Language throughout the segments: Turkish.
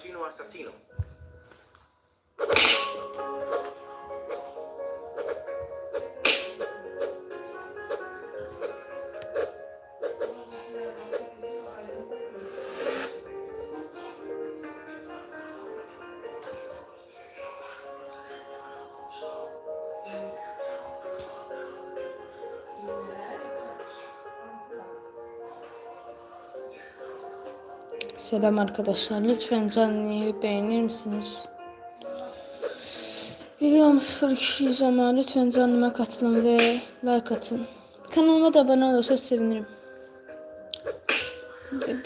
Chino asesino. Selam arkadaşlar. Lütfen canlıyı beğenir misiniz? Videom sıfır kişiyiz ama lütfen canlıma katılın ve like atın. Kanalıma da abone olursanız sevinirim.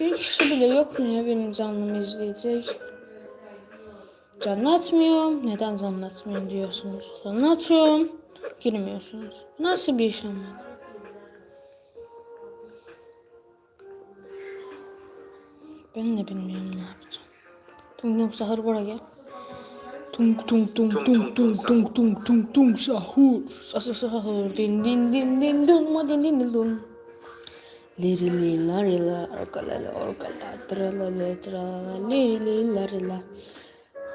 Bir kişi bile yok mu ya benim canlımı izleyecek? Canlı atmıyorum. Neden canlı atmıyorum diyorsunuz. Canlı atıyorum. Girmiyorsunuz. Nasıl bir iş ama? Ben de bilmiyorum ne yapacağım. Tung tung sahur buraya gel. Tung tung tung tung tung tung tung tung tung sahur. Sasa sahur. Din din din din dun ma din din din dun. Liri li la ri la orkala la orkala tra la la tra la liri li la.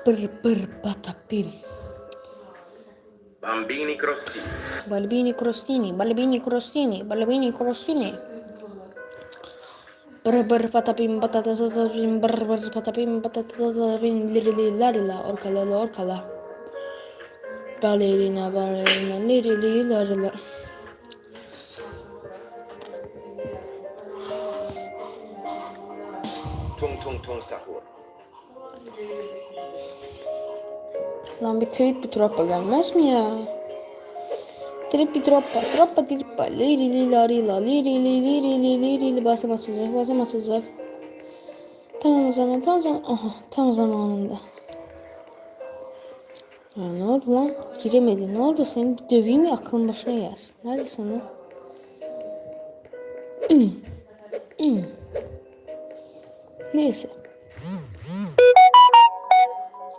Pır pır patapim. Bambini crostini. Balbini crostini, balbini crostini, balbini crostini. Bır bır patapim patatatapim bır bır patapim patatatapim lirili larila orkala la orkala. Balerina balerina lirili larila. Tung tung tung sahur. Lan bir trip bir troppa gelmez mi ya? Trip bir troppa, troppa trippa, lirili larila, lirili lirili lirili basamasılacak, basamasılacak. Tamam o zaman, tam zaman, aha tam zamanında. Ya ne oldu lan? Giremedi. Ne oldu? Seni bir döveyim ya aklın başına gelsin. Nerede sana? Neyse.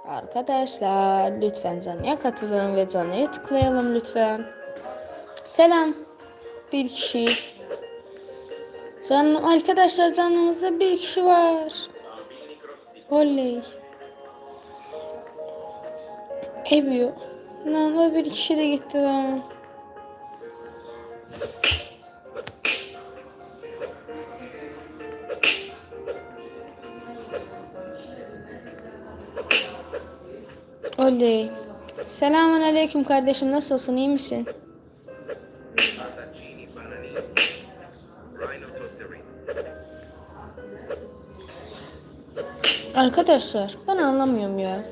Arkadaşlar lütfen canlıya katılın ve canlıya tıklayalım lütfen. Selam. Bir kişi. Canlı arkadaşlar canlımızda bir kişi var. Oley. Ebiyo. O bir kişi de gitti lan. Oley. Selamun aleyküm kardeşim nasılsın iyi misin? Patatini bananini. Rhino tosterine. Arkadaşlar ben anlamıyorum ya.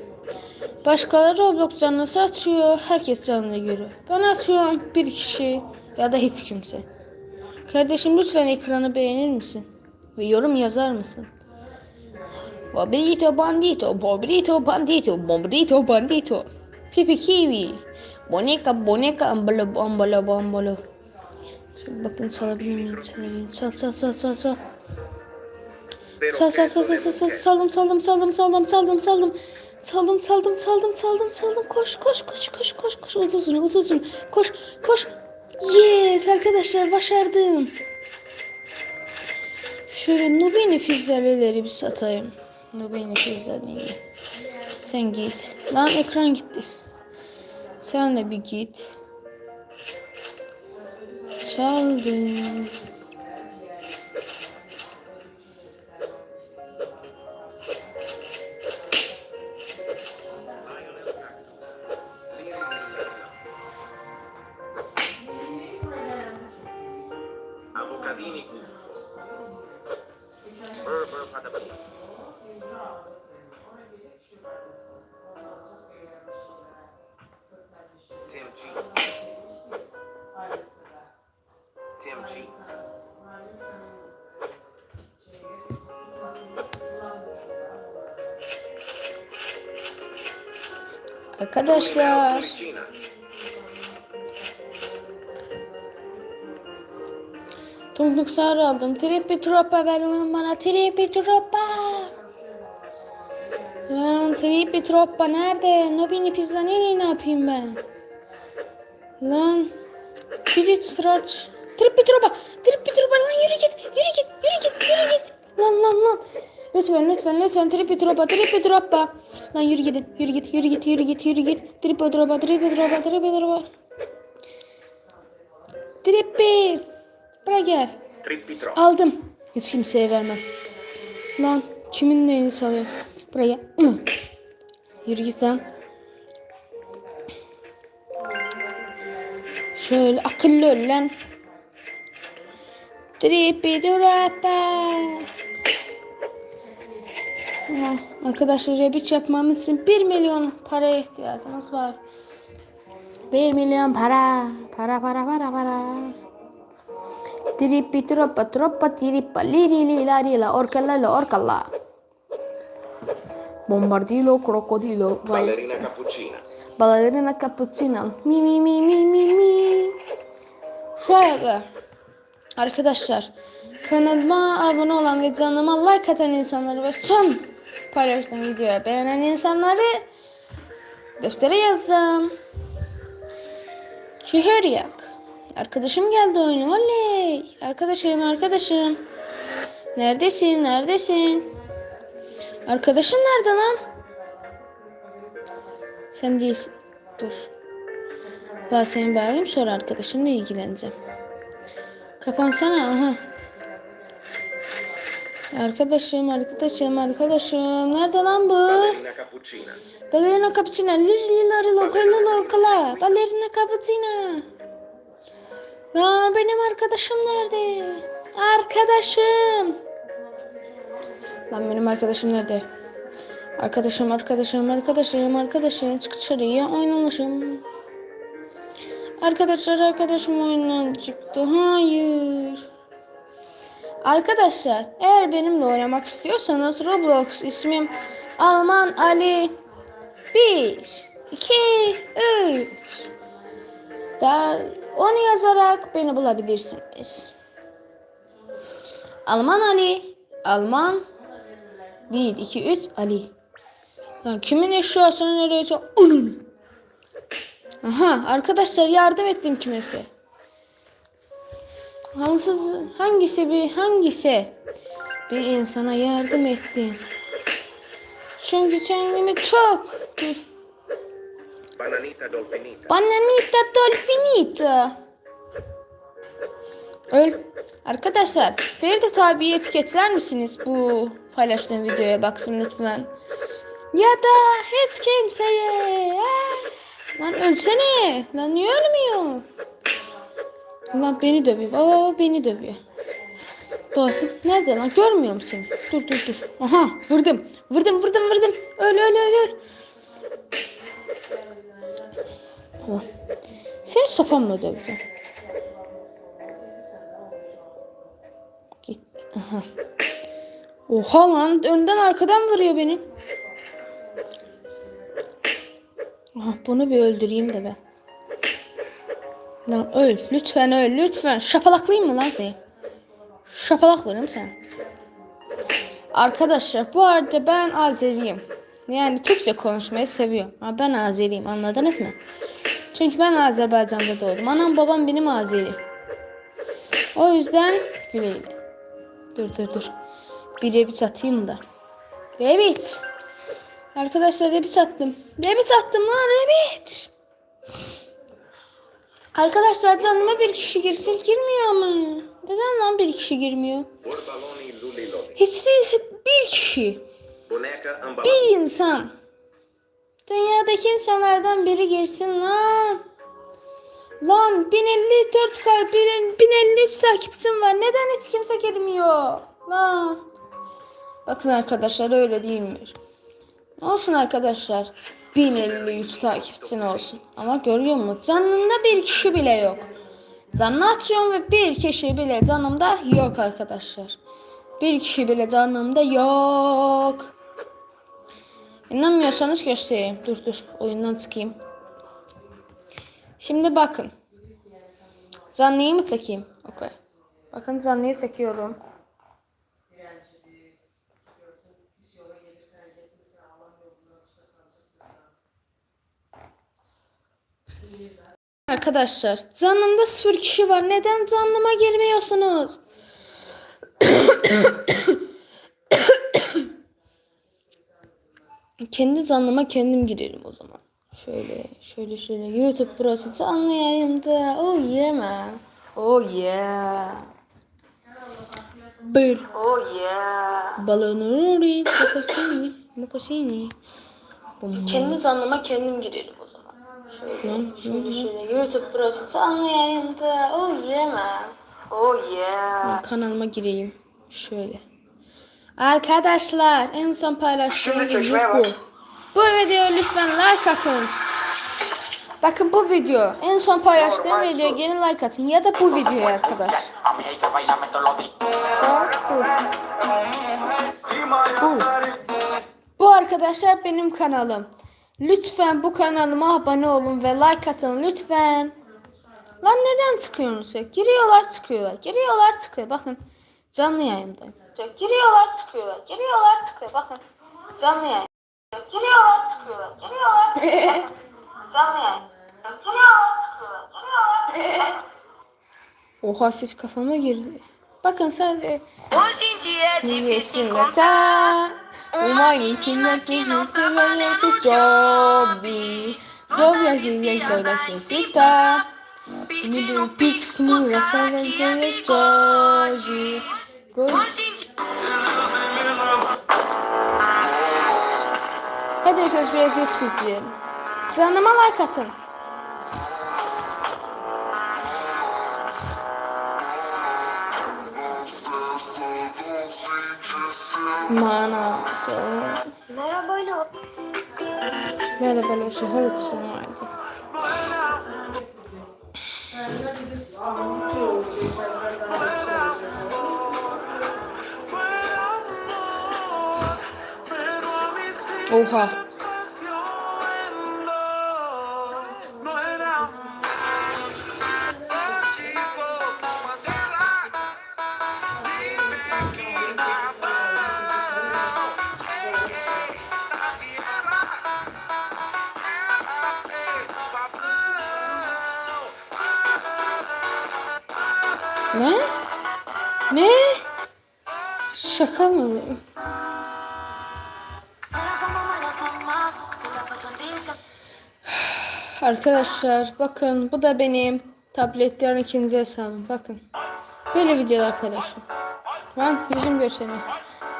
Başkaları Roblox canlısı açıyor. Herkes canlı görüyor. Ben açıyorum bir kişi ya da hiç kimse. Kardeşim lütfen ekranı beğenir misin? Ve yorum yazar mısın? Bobrito bandito, bobrito bandito, bobrito bandito. Pipi kiwi. Boneka, boneka, ambalo, ambalo, ambalo. Şöyle bakın çalabilir miyim? Çalabilir Çal, çal, çal, çal, çal. Sal, sal, sal, sal, sal, sal, saldım, saldım, saldım, saldım, saldım, saldım. Saldım, saldım, saldım, saldım, saldım. Koş, koş, koş, koş, koş, koş. Uzun, uzun, Koş, koş. Yes arkadaşlar başardım. Şöyle Nubini pizzaleri bir satayım. Nubini pizzaleri. Sen git. Lan ekran gitti sen de bir git. Çaldım arkadaşlar. Tonluk sarı aldım. Tripi tropa ver lan bana. Tripi tropa. Lan tripi tropa nerede? Nobini pizza nereye ne yapayım ben? Lan. Tripi straç. Tripi tropa. Tripi tropa lan yürü git. Yürü git. Yürü git. Yürü git. Lan lan lan. Lütfen lütfen lütfen tripi dropa tripi dropa. Lan yürü gidin yürü git yürü git yürü git yürü git. Tripi dropa tripi dropa tripi dropa. Tripi. Buraya gel. Aldım. Hiç kimseye vermem. Lan kimin neyini salıyor? Buraya. Yürü git lan. Şöyle akıllı ol lan. Tripi durapa. Arkadaşlar rebiç yapmamız için 1 milyon paraya ihtiyacımız var. 1 milyon para. Para para para para. Trippi troppa troppa tirippa liri li la ri la orcalla la orcalla. Bombardilo crocodilo. Ballerina cappuccina. Ballerina cappuccino. Mi mi mi mi mi mi. Şu arada arkadaşlar kanalıma abone olan ve canıma like atan insanları ve son paylaştığım videoya beğenen insanları deftere yazacağım. Şehir yak. Arkadaşım geldi oyuna. Oley. Arkadaşım arkadaşım. Neredesin? Neredesin? Arkadaşın nerede lan? Sen değilsin. Dur. Ben seni bağlayayım sonra arkadaşımla ilgileneceğim. Kapansana aha. Arkadaşım, arkadaşım, arkadaşım. Nerede lan bu? Ballerina cappuccina. Ballerina cappuccina. Lirileri lokala lokala. Ballerina cappuccina. Lan benim arkadaşım nerede? Arkadaşım. Lan benim arkadaşım nerede? Arkadaşım, arkadaşım, arkadaşım, arkadaşım. Çık dışarıya oynanışım. Arkadaşlar, arkadaşım oyundan çıktı. Hayır. Arkadaşlar, eğer benimle oynamak istiyorsanız Roblox ismim Alman Ali 1 2 3 da onu yazarak beni bulabilirsiniz. Alman Ali Alman 1 2 3 Ali. Lan kimin eşyasını nereye çal? Ananı. Aha arkadaşlar yardım ettim kimese. Hansız hangisi bir hangisi bir insana yardım ettin. Çünkü kendimi çok Bananita dolfinita. Bananita dolfinita. Öl. Arkadaşlar Feride abi etiketler misiniz bu paylaştığım videoya baksın lütfen. Ya da hiç kimseye. Lan ölsene. Lan niye ölmüyor? Lan beni dövüyor. Baba beni dövüyor. Babası nerede lan? Görmüyor musun seni? Dur dur dur. Aha vurdum. Vurdum vurdum vurdum. Öl öl öl öl. Tamam. Seni sopamla döveceğim. Git. Aha. Oha lan önden arkadan vuruyor beni. Aha, bunu bir öldüreyim de ben. Lan öl. Lütfen öl. Lütfen. Şapalaklayayım mı lan seni? Şapalaklarım sen. Arkadaşlar bu arada ben Azeriyim. Yani Türkçe konuşmayı seviyorum. Ama ben Azeriyim anladınız mı? Çünkü ben Azerbaycan'da doğdum. Anam babam benim Azeri. O yüzden güle güle. Dur dur dur. Bir rebiç atayım da. Rebiç. Arkadaşlar rebiç attım. Rebiç attım lan rebiç. Arkadaşlar canıma bir kişi girsin girmiyor mu? Neden lan bir kişi girmiyor? Hiç değilse bir kişi. Bir insan. Dünyadaki insanlardan biri girsin lan. Lan 1054 kalp 1053 takipçim var. Neden hiç kimse girmiyor? Lan. Bakın arkadaşlar öyle değilmiş. Olsun arkadaşlar. 1053 takipçin olsun. Ama görüyor musun? Canında bir kişi bile yok. Canını atıyorum ve bir kişi bile canımda yok arkadaşlar. Bir kişi bile canımda yok. İnanmıyorsanız göstereyim. Dur dur oyundan çıkayım. Şimdi bakın. Canlıyı mı çekeyim? Okey. Bakın canlıyı çekiyorum. Arkadaşlar canımda sıfır kişi var. Neden canlıma girmiyorsunuz? Kendi canlıma kendim girerim o zaman. Şöyle, şöyle, şöyle. YouTube burası canlı yayında. Oh yeah man. Oh yeah. Bir. Oh yeah. Balonuri, kokosini, mokosini. Kendi canlıma kendim girerim o zaman. Şöyle, şöyle, şöyle. YouTube burası canlı yayında. Oh yeah man. Oh yeah. Kanalıma gireyim. Şöyle. Arkadaşlar en son paylaştığım video bu. Bu videoya lütfen like atın. Bakın bu video en son paylaştığım video gelin like atın ya da bu videoya arkadaş. Bak bu. Bu. Bu arkadaşlar benim kanalım. Lütfen bu kanalıma abone olun ve like atın lütfen. Lan neden çıkıyorsunuz? Giriyorlar çıkıyorlar. Giriyorlar çıkıyor. Bakın canlı yayındayım. Giriyorlar çıkıyorlar. Giriyorlar çıkıyor. Bakın canlı yayın. Giriyorlar çıkıyorlar. Giriyorlar çıkıyorlar. canlı yayın. Giriyorlar çıkıyorlar. Giriyorlar. Oha ses kafama girdi. Bakın sadece Hoje em dia é difícil Yesin encontrar Umani sinasisi sinasisi Joby. Joby azizia toda sua sista Mi do pix mula sabe Joby Hadi arkadaşlar biraz YouTube izleyelim. Canıma like atın. Manası. Merhaba Merhaba, şu halı tutan vardı. Oha. Ne? Şaka mı? Arkadaşlar bakın bu da benim tabletlerin ikinci hesabım bakın. Böyle videolar paylaşıyorum. Tamam yüzüm görsene.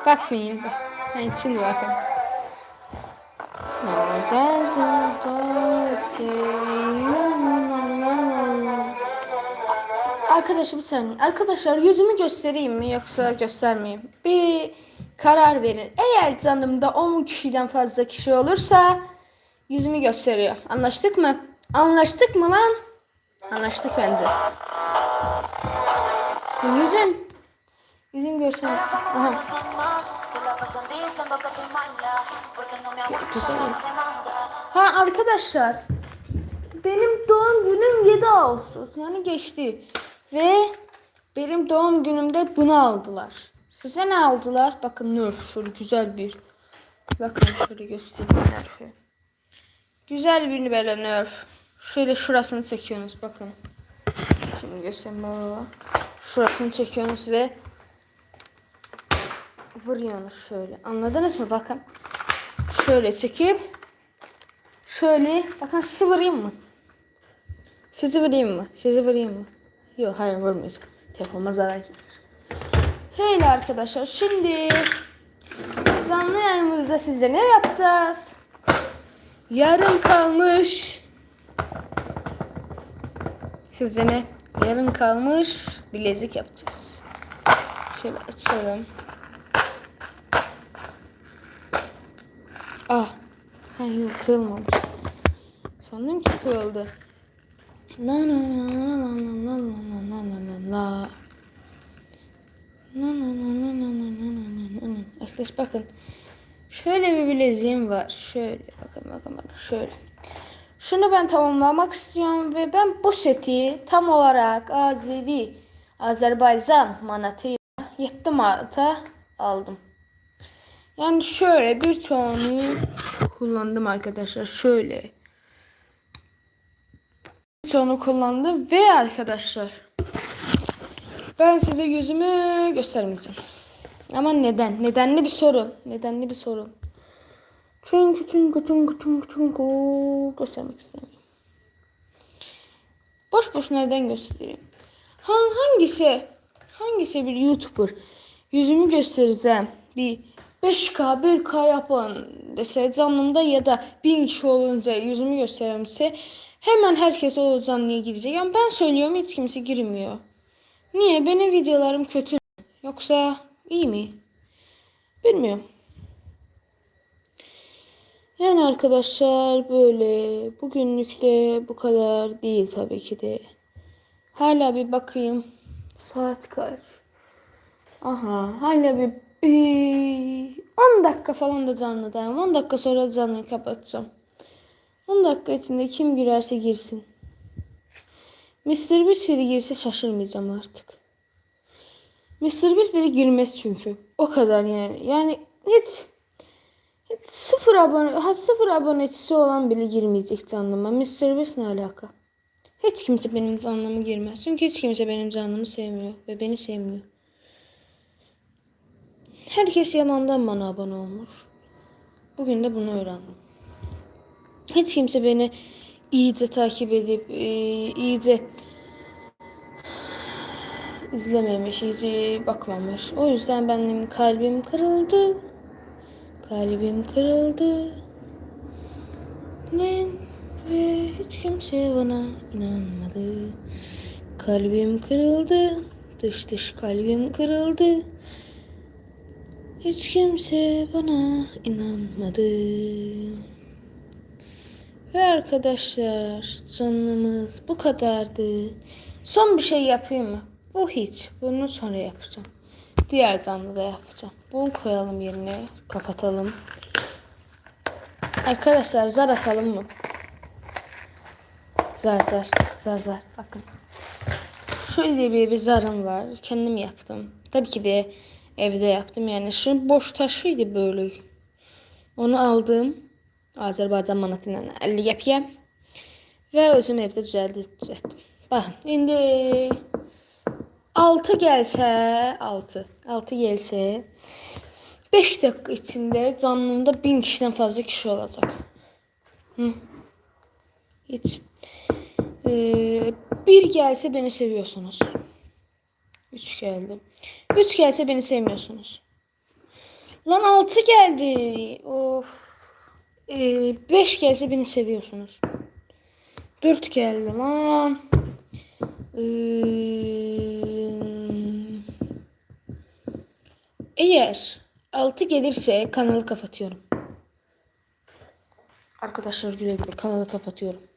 Bakmayın ya da. Yani şimdi bakın. Nereden Arkadaşlar bir saniye. Arkadaşlar yüzümü göstereyim mi yoksa göstermeyeyim? Bir karar verin. Eğer canımda 10 kişiden fazla kişi olursa yüzümü gösteriyor. Anlaştık mı? Anlaştık mı lan? Anlaştık bence. Yüzüm. Yüzüm görsene. Aha. Güzel. Ha arkadaşlar. Benim doğum günüm 7 Ağustos. Yani geçti. Ve benim doğum günümde bunu aldılar. Size ne aldılar? Bakın Nur. Şöyle güzel bir. Bakın şöyle göstereyim Nerf'i. Güzel bir böyle Nerf. Şöyle şurasını çekiyorsunuz bakın. Şimdi göstereyim baba. Şurasını çekiyorsunuz ve vuruyorsunuz şöyle. Anladınız mı? Bakın. Şöyle çekip şöyle bakın sizi vurayım mı? Sizi vurayım mı? Sizi vurayım mı? Yok hayır vurmayız. Telefonuma zarar gelir. Şöyle arkadaşlar şimdi canlı yayınımızda sizle ne yapacağız? Yarım kalmış. Sizce ne? Yarım kalmış bilezik yapacağız. Şöyle açalım. Ah. Ha yok kırılmamış. Sandım ki kırıldı. La la la la la la la la la la la. La la la la la la la la la la. Arkadaş bakın. Şöyle bir bileziğim var. Şöyle bakın bakın bakın şöyle. Şunu ben tamamlamak istiyorum ve ben bu seti tam olarak Azeri Azerbaycan manatıyla 7 manata aldım. Yani şöyle birçoğunu kullandım arkadaşlar. Şöyle. Birçoğunu kullandım ve arkadaşlar ben size yüzümü göstermeyeceğim. Ama neden? Nedenli bir sorun. Nedenli bir sorun. Çünkü çünkü çünkü çünkü çünkü göstermek istemiyorum. Boş boş neden göstereyim? Han, hangisi hangisi bir YouTuber yüzümü göstereceğim bir 5K 1K yapın dese canımda ya da 1000 kişi olunca yüzümü gösterirse hemen herkes o canlıya girecek. Yani ben söylüyorum hiç kimse girmiyor. Niye? Benim videolarım kötü mü? Yoksa iyi mi? Bilmiyorum. Yani arkadaşlar böyle bugünlük de bu kadar değil tabii ki de. Hala bir bakayım. Saat kaç? Aha hala bir 10 dakika falan da canlıdayım. 10 dakika sonra canlıyı kapatacağım. 10 dakika içinde kim girerse girsin. Mr. Beast biri girse şaşırmayacağım artık. Mr. Beast biri girmez çünkü. O kadar yani. Yani hiç hiç sıfır abone, ha sıfır abonecisi olan bile girmeyecek canlıma. Mr. Beast ne alaka? Hiç kimse benim canlıma girmez. Çünkü hiç kimse benim canlımı sevmiyor ve beni sevmiyor. Herkes yalandan bana abone olmuş. Bugün de bunu öğrendim. Hiç kimse beni iyice takip edip e, iyice izlememiş, iyice bakmamış. O yüzden benim kalbim kırıldı. Kalbim kırıldı. Ne ve hiç kimse bana inanmadı. Kalbim kırıldı. Dış dış kalbim kırıldı. Hiç kimse bana inanmadı. Ve arkadaşlar canımız bu kadardı. Son bir şey yapayım mı? Bu hiç. Bunu sonra yapacağım. Diğer canlı da yapacağım. Bunu koyalım yerine. Kapatalım. Arkadaşlar zar atalım mı? Zar zar. Zar zar. Bakın. Şöyle bir, bir zarım var. Kendim yaptım. Tabii ki de evde yaptım. Yani şu boş taşıydı böyle. Onu aldım. Azərbaycan manatı ilə 50 qəpiyə və özüm evdə düzəltdim. Baxın, indi 6 gəlsə, 6, 6 gəlsə 5 dəqiqə içində canlımda 1000 kişidən fazla kişi olacaq. Hı. Hiç. Ee, bir gelse beni seviyorsunuz. Üç geldi. Üç gelse beni sevmiyorsunuz. Lan altı geldi. Of. Ee, beş gelse beni seviyorsunuz. Dört geldi lan. Ee, eğer altı gelirse kanalı kapatıyorum. Arkadaşlar güle güle kanalı kapatıyorum.